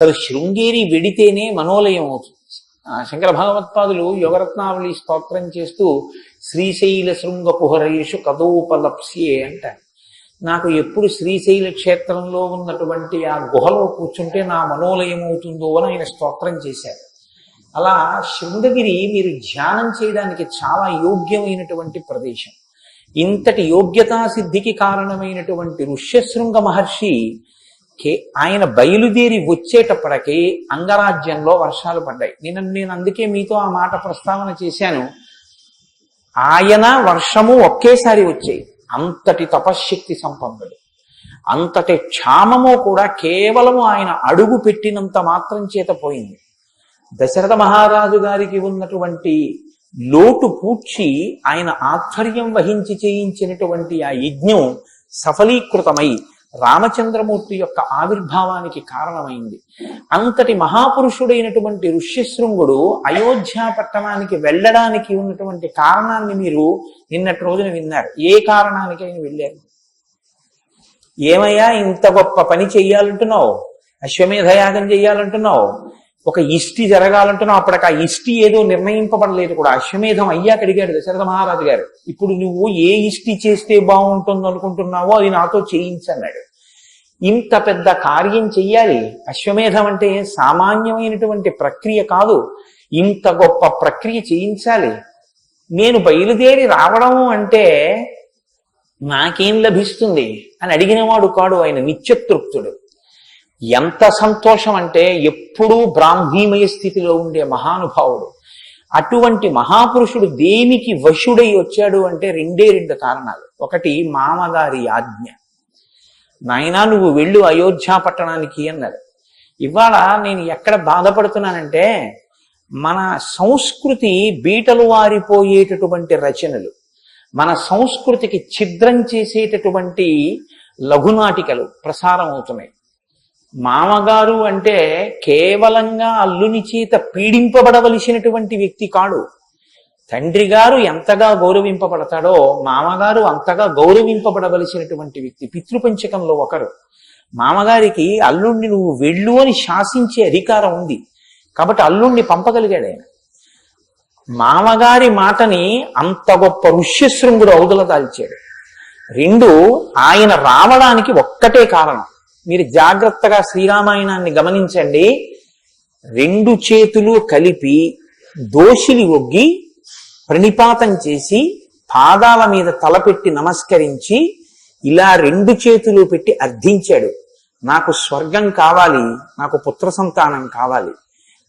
అసలు శృంగేరి వెడితేనే మనోలయం అవుతుంది. ఆ శంకర భగవత్పాదులు యోగరత్నావళి స్తోత్రం చేస్తూ శ్రీశైల శృంగ కుహరేషు కదోపలప్స్యే అంటారు. నాకు ఎప్పుడు శ్రీశైల క్షేత్రంలో ఉన్నటువంటి ఆ గుహలో కూర్చుంటే నా మనోలయం అవుతుందో అని ఆయన స్తోత్రం చేశారు. అలా శృంగగిరి మీరు ధ్యానం చేయడానికి చాలా యోగ్యమైనటువంటి ప్రదేశం. ఇంతటి యోగ్యతా సిద్ధికి కారణమైనటువంటి ఋష్యశృంగ మహర్షి ఆయన బయలుదేరి వచ్చేటప్పటికి అంగరాజ్యంలో వర్షాలు పడ్డాయి. నేను నేను అందుకే మీతో ఆ మాట ప్రస్తావన చేశాను. ఆయన వర్షము ఒకేసారి వచ్చాయి. అంతటి తపశ్శక్తి సంపన్నుడు. అంతటి క్షామము కూడా కేవలము ఆయన అడుగు పెట్టినంత మాత్రం చేత పోయింది. దశరథ మహారాజు గారికి ఉన్నటువంటి లోటు పూడ్చి ఆయన ఆధ్వర్యం వహించి చేయించినటువంటి ఆ యజ్ఞం సఫలీకృతమై రామచంద్రమూర్తి యొక్క ఆవిర్భావానికి కారణమైంది. అంతటి మహాపురుషుడైనటువంటి ఋష్యశృంగుడు అయోధ్య పట్టణానికి వెళ్ళడానికి ఉన్నటువంటి కారణాన్ని మీరు నిన్నటి రోజున విన్నారు. ఏ కారణానికి ఆయన వెళ్ళారు. ఏమయ్యా ఇంత గొప్ప పని చెయ్యాలంటున్నావు? అశ్వమేధ యాగం చెయ్యాలంటున్నావు? ఒక ఇష్టి జరగాలంటున్నావు? అప్పటికి ఆ ఇష్టి ఏదో నిర్ణయింపబడలేదు కూడా. అశ్వమేధం అయ్యాక అడిగాడు దశరథ మహారాజు గారు ఇప్పుడు నువ్వు ఏ ఇష్టి చేస్తే బాగుంటుంది అనుకుంటున్నావో అది నాతో చేయించన్నాడు. ఇంత పెద్ద కార్యం చెయ్యాలి. అశ్వమేధం అంటే సామాన్యమైనటువంటి ప్రక్రియ కాదు. ఇంత గొప్ప ప్రక్రియ చేయించాలి. నేను బయలుదేరి రావడం అంటే నాకేం లభిస్తుంది? అని అడిగినవాడు కాడు ఆయన నిత్యతృప్తుడు. ఎంత సంతోషం అంటే ఎప్పుడూ బ్రాహ్మీమయ స్థితిలో ఉండే మహానుభావుడు. అటువంటి మహాపురుషుడు దేనికి వశుడై వచ్చాడు అంటే రెండే రెండు కారణాలు. ఒకటి మామగారి ఆజ్ఞ. నాయనా నువ్వు వెళ్ళు అయోధ్య పట్టణానికి అన్నాడు. ఇవాళ నేను ఎక్కడ బాధపడుతున్నానంటే మన సంస్కృతి బీటలు వారిపోయేటటువంటి రచనలు మన సంస్కృతికి ఛిద్రం చేసేటటువంటి లఘునాటికలు ప్రసారం అవుతున్నాయి. మామగారు అంటే కేవలంగా అల్లుని చేత పీడింపబడవలసినటువంటి వ్యక్తి కాడు. తండ్రి గారు ఎంతగా గౌరవింపబడతాడో మామగారు అంతగా గౌరవింపబడవలసినటువంటి వ్యక్తి పితృపంచకంలో ఒకరు. మామగారికి అల్లుణ్ణి నువ్వు వెళ్ళు అని శాసించే అధికారం ఉంది. కాబట్టి అల్లుణ్ణి పంపగలిగాడు ఆయన. మామగారి మాటని అంత గొప్ప ఋష్యశృంగుడు ఔదుల దాల్చాడు. రెండు ఆయన రావడానికి ఒక్కటే కారణం. మీరు జాగ్రత్తగా శ్రీరామాయణాన్ని గమనించండి. రెండు చేతులు కలిపి దోషిని ఒగ్గి ప్రణిపాతం చేసి పాదాల మీద తలపెట్టి నమస్కరించి ఇలా రెండు చేతులు పెట్టి అర్థించాడు. నాకు స్వర్గం కావాలి నాకు పుత్ర సంతానం కావాలి.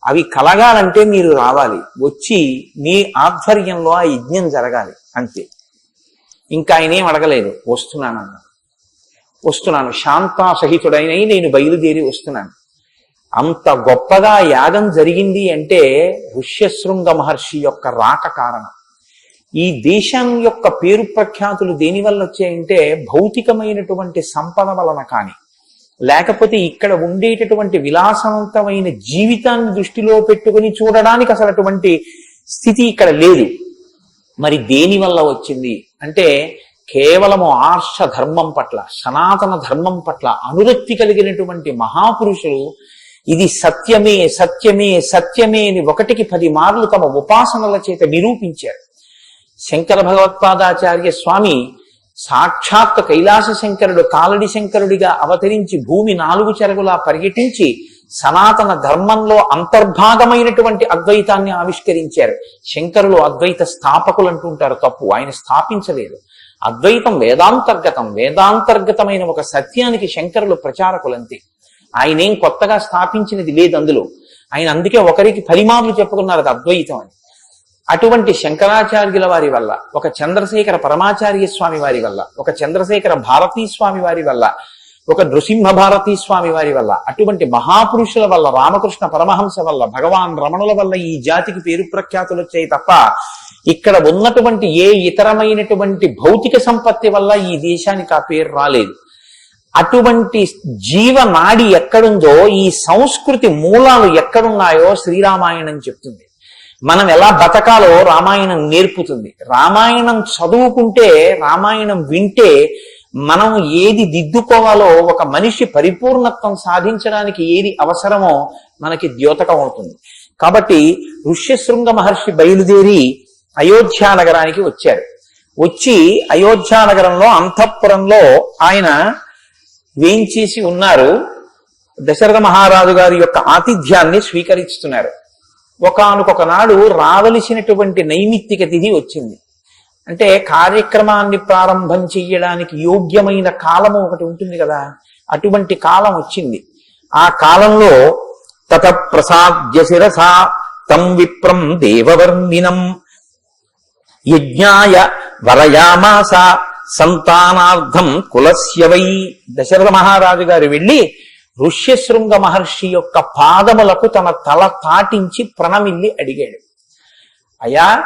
అవి కలగాలంటే మీరు రావాలి. వచ్చి మీ ఆధ్వర్యంలో ఆ యజ్ఞం జరగాలి. అంతే. ఇంకా ఆయన ఏం అడగలేదు. వస్తున్నానన్నా వస్తున్నాను. శాంతాసహితుడైన నేను బయలుదేరి వస్తున్నాను. అంత గొప్పగా యాగం జరిగింది అంటే ఋష్యశృంగ మహర్షి యొక్క రాక కారణం. ఈ దేశం యొక్క పేరు ప్రఖ్యాతులు దేని వల్ల వచ్చాయంటే భౌతికమైనటువంటి సంపద వలన కాని లేకపోతే ఇక్కడ ఉండేటటువంటి విలాసవంతమైన జీవితాన్ని దృష్టిలో పెట్టుకుని చూడడానికి అసలు అటువంటి స్థితి ఇక్కడ లేదు. మరి దేని వల్ల వచ్చింది అంటే కేవలము ఆర్ష ధర్మం పట్ల సనాతన ధర్మం పట్ల అనురక్తి కలిగినటువంటి మహాపురుషులు ఇది సత్యమే సత్యమే సత్యమే అని ఒకటికి పది మార్లు తమ ఉపాసనల చేత నిరూపించారు. శంకర భగవత్పాదాచార్య స్వామి సాక్షాత్ కైలాస శంకరుడు కాలడి శంకరుడిగా అవతరించి భూమి నాలుగు చెరగులా పర్యటించి సనాతన ధర్మంలో అంతర్భాగమైనటువంటి అద్వైతాన్ని ఆవిష్కరించారు. శంకరులు అద్వైత స్థాపకులు అంటుంటారు తప్పు ఆయన స్థాపించలేదు. అద్వైతం వేదాంతర్గతం వేదాంతర్గతమైన ఒక సత్యానికి శంకరులు ప్రచారకులంతే. ఆయనేం కొత్తగా స్థాపించినది లేదు అందులో. ఆయన అందుకే ఒకరికి పరిమాములు చెప్పుకున్నారు అది అద్వైతం అని. అటువంటి శంకరాచార్యుల వారి వల్ల ఒక చంద్రశేఖర పరమాచార్య స్వామి వారి వల్ల ఒక చంద్రశేఖర భారతీ స్వామి వారి వల్ల ఒక నృసింహ భారతీ స్వామి వారి వల్ల అటువంటి మహాపురుషుల వల్ల రామకృష్ణ పరమహంస వల్ల భగవాన్ రమణుల వల్ల ఈ జాతికి పేరు ప్రఖ్యాతులు వచ్చాయి తప్ప ఇక్కడ ఉన్నటువంటి ఏ ఇతరమైనటువంటి భౌతిక సంపత్తి వల్ల ఈ దేశానికి ఆ పేరు రాలేదు. అటువంటి జీవనాడి ఎక్కడుందో ఈ సంస్కృతి మూలాలు ఎక్కడున్నాయో శ్రీరామాయణం చెప్తుంది. మనం ఎలా బతకాలో రామాయణం నేర్పుతుంది. రామాయణం చదువుకుంటే రామాయణం వింటే మనం ఏది దిద్దుకోవాలో ఒక మనిషి పరిపూర్ణత్వం సాధించడానికి ఏది అవసరమో మనకి ద్యోతకం అవుతుంది. కాబట్టి ఋష్యశృంగ మహర్షి బయలుదేరి అయోధ్య నగరానికి వచ్చారు వచ్చి అయోధ్యానగరంలో అంతఃపురంలో ఆయన వేయించేసి ఉన్నారు. దశరథ మహారాజు గారి యొక్క ఆతిథ్యాన్ని స్వీకరిస్తున్నారు. ఒకనొక నాడు రావలసినటువంటి నైమిత్తిక తిథి వచ్చింది. అంటే కార్యక్రమాన్ని ప్రారంభం చెయ్యడానికి యోగ్యమైన కాలము ఒకటి ఉంటుంది కదా అటువంటి కాలం వచ్చింది. ఆ కాలంలో తత ప్రసాద్య శిరస తం విప్రం దేవవర్ణినం యజ్ఞాయ వరయామాస సంతానార్థం కులస్యవై దశరథ మహారాజు గారు వెళ్ళి ఋష్యశృంగ మహర్షి యొక్క పాదములకు తన తల తాటించి ప్రణమిల్లి అడిగాడు. అయ్యా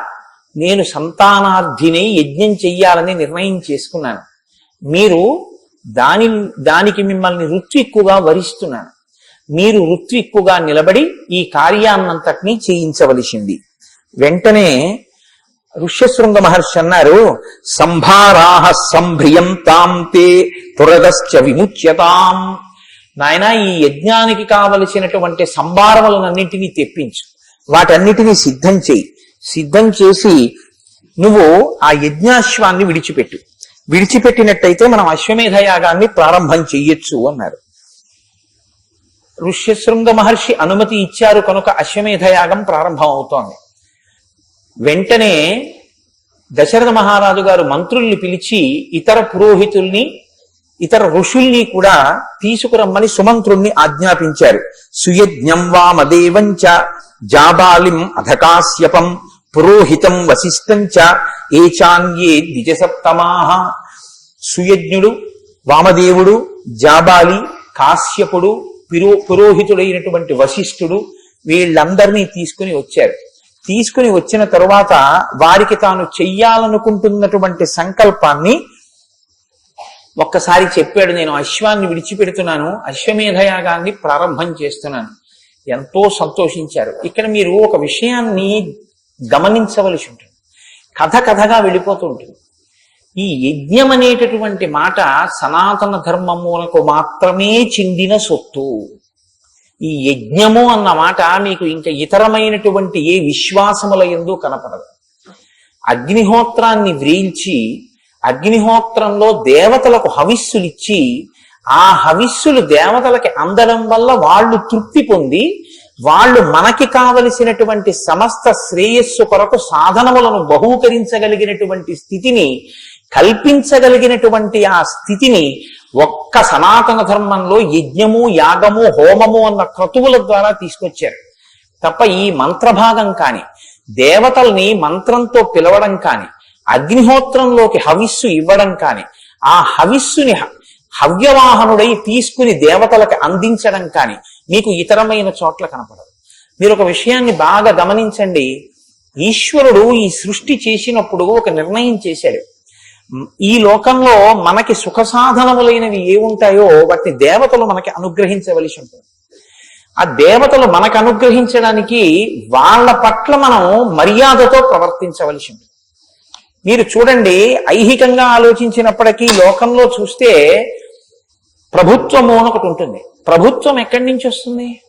నేను సంతానార్థిని యజ్ఞం చెయ్యాలని నిర్ణయం చేసుకున్నాను. మీరు దాని దానికి మిమ్మల్ని ఋత్విక్కుగా వరిస్తున్నాను. మీరు ఋత్విక్కుగా నిలబడి ఈ కార్యాన్నంతటినీ చేయించవలసింది. వెంటనే ఋష్యశృంగ మహర్షి అన్నారు సంభారాహ సంభ్రియంతాం తే తురగశ్చ విముచ్యతాం. నాయన ఈ యజ్ఞానికి కావలసినటువంటి సంభారములనన్నింటినీ తెప్పించు. వాటన్నిటినీ సిద్ధం చేయి. సిద్ధం చేసి నువ్వు ఆ యజ్ఞాశ్వాన్ని విడిచిపెట్టు. విడిచిపెట్టినట్టయితే మనం అశ్వమేధ యాగాన్ని ప్రారంభం చెయ్యొచ్చు అన్నారు. ఋష్యశృంగ మహర్షి అనుమతి ఇచ్చారు కనుక అశ్వమేధ యాగం ప్రారంభం అవుతోంది. వెంటనే దశరథ మహారాజు గారు మంత్రుల్ని పిలిచి ఇతర పురోహితుల్ని ఇతర ఋషుల్ని కూడా తీసుకురమ్మని సుమంత్రుణ్ణి ఆజ్ఞాపించారు. సుయజ్ఞం వామదేవంచ జాబాలిం అధకాశ్యపం పురోహితం వశిష్టంచ చ ద్విజసప్తమాహ. సుయజ్ఞుడు వామదేవుడు జాబాలి కాశ్యపుడు పురో పురోహితుడైనటువంటి వశిష్ఠుడు వీళ్ళందరినీ తీసుకుని వచ్చారు. తీసుకుని వచ్చిన తరువాత వారికి తాను చెయ్యాలనుకుంటున్నటువంటి సంకల్పాన్ని ఒక్కసారి చెప్పాడు. నేను అశ్వాన్ని విడిచిపెడుతున్నాను. అశ్వమేధయాగాన్ని ప్రారంభం చేస్తున్నాను. ఎంతో సంతోషించారు. ఇక్కడ మీరు ఒక విషయాన్ని గమనించవలసి ఉంటుంది. కథ కథగా వెళ్ళిపోతూ ఉంటుంది. ఈ యజ్ఞం అనేటటువంటి మాట సనాతన ధర్మములకు మాత్రమే చెందిన సొత్తు. ఈ యజ్ఞము అన్న మాట మీకు ఇంకా ఇతరమైనటువంటి ఏ విశ్వాసముల ఎందు కనపడదు. అగ్నిహోత్రాన్ని వ్రీల్చి అగ్నిహోత్రంలో దేవతలకు హవిస్సులిచ్చి ఆ హవిస్సులు దేవతలకి అందడం వల్ల వాళ్ళు తృప్తి పొంది వాళ్ళు మనకి కావలసినటువంటి సమస్త శ్రేయస్సు కొరకు సాధనములను బహూకరించగలిగినటువంటి స్థితిని కల్పించగలిగినటువంటి ఆ స్థితిని ఒక్క సనాతన ధర్మంలో యజ్ఞము యాగము హోమము అన్న క్రతువుల ద్వారా తీసుకొచ్చారు. తప్ప ఈ మంత్రభాగం కాని దేవతల్ని మంత్రంతో పిలవడం కాని అగ్నిహోత్రంలోకి హవిస్సు ఇవ్వడం కాని ఆ హవిస్సుని హవ్యవాహనుడై తీసుకుని దేవతలకు అందించడం కాని మీకు ఇతరమైన చోట్ల కనపడదు. మీరు ఒక విషయాన్ని బాగా గమనించండి. ఈశ్వరుడు ఈ సృష్టి చేసినప్పుడు ఒక నిర్ణయం చేశాడు. ఈ లోకంలో మనకి సుఖ సాధనములైనవి ఏ ఉంటాయో వాటిని దేవతలు మనకి అనుగ్రహించవలసి ఉంటుంది. ఆ దేవతలు మనకు అనుగ్రహించడానికి వాళ్ళ పట్ల మనం మర్యాదతో ప్రవర్తించవలసి ఉంటుంది. మీరు చూడండి ఐహికంగా ఆలోచించినప్పటికీ లోకంలో చూస్తే ప్రభుత్వము అని ఒకటి ఉంటుంది. ప్రభుత్వం ఎక్కడి నుంచి వస్తుంది?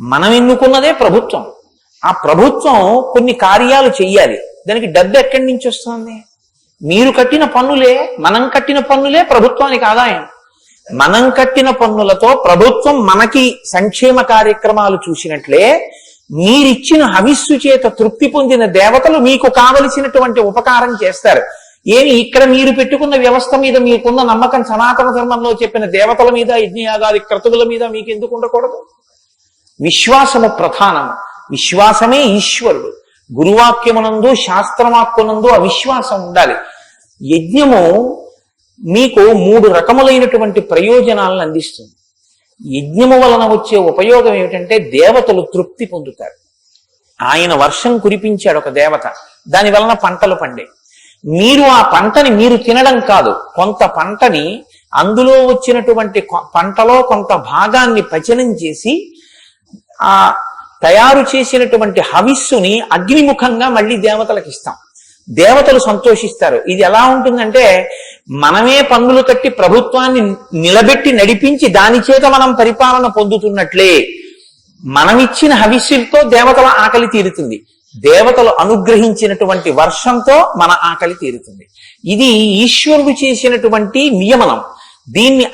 మనం ఎన్నుకున్నదే ప్రభుత్వం. ఆ ప్రభుత్వం కొన్ని కార్యాలు చెయ్యాలి. దానికి డబ్బు ఎక్కడి నుంచి వస్తుంది? మీరు కట్టిన పన్నులే మనం కట్టిన పన్నులే ప్రభుత్వానికి ఆదాయం. మనం కట్టిన పన్నులతో ప్రభుత్వం మనకి సంక్షేమ కార్యక్రమాలు చూసినట్లే మీరిచ్చిన హవిస్సు చేత తృప్తి పొందిన దేవతలు మీకు కావలసినటువంటి ఉపకారం చేస్తారు. ఏమి ఇక్కడ మీరు పెట్టుకున్న వ్యవస్థ మీద మీకున్న నమ్మకం సనాతన ధర్మంలో చెప్పిన దేవతల మీద యజ్ఞయాగాది క్రతువుల మీద మీకు ఎందుకు ఉండకూడదు? విశ్వాసము ప్రధానము. విశ్వాసమే ఈశ్వరుడు. గురువాక్యమునందు శాస్త్రవాక్యమునందు అవిశ్వాసం ఉండాలి. యజ్ఞము మీకు మూడు రకములైనటువంటి ప్రయోజనాలను అందిస్తుంది. యజ్ఞము వలన వచ్చే ఉపయోగం ఏమిటంటే దేవతలు తృప్తి పొందుతారు. ఆయన వర్షం కురిపించాడు ఒక దేవత. దాని వలన పంటలు పండే. మీరు ఆ పంటని మీరు తినడం కాదు. కొంత పంటని అందులో వచ్చినటువంటి కొ- పంటలో కొంత భాగాన్ని పచనం చేసి ఆ తయారు చేసినటువంటి హవిస్సుని అగ్నిముఖంగా మళ్ళీ దేవతలకు ఇస్తాం. దేవతలు సంతోషిస్తారు. ఇది ఎలా ఉంటుందంటే మనమే పన్నులు కట్టి ప్రభుత్వాన్ని నిలబెట్టి నడిపించి దాని చేత మనం పరిపాలన పొందుతున్నట్లే. మనమిచ్చిన హవిస్సులతో దేవతల ఆకలి తీరుతుంది. దేవతలు అనుగ్రహించినటువంటి వర్షంతో మన ఆకలి తీరుతుంది. ఇది ఈశ్వరుడు చేసినటువంటి నియమనం. దీన్ని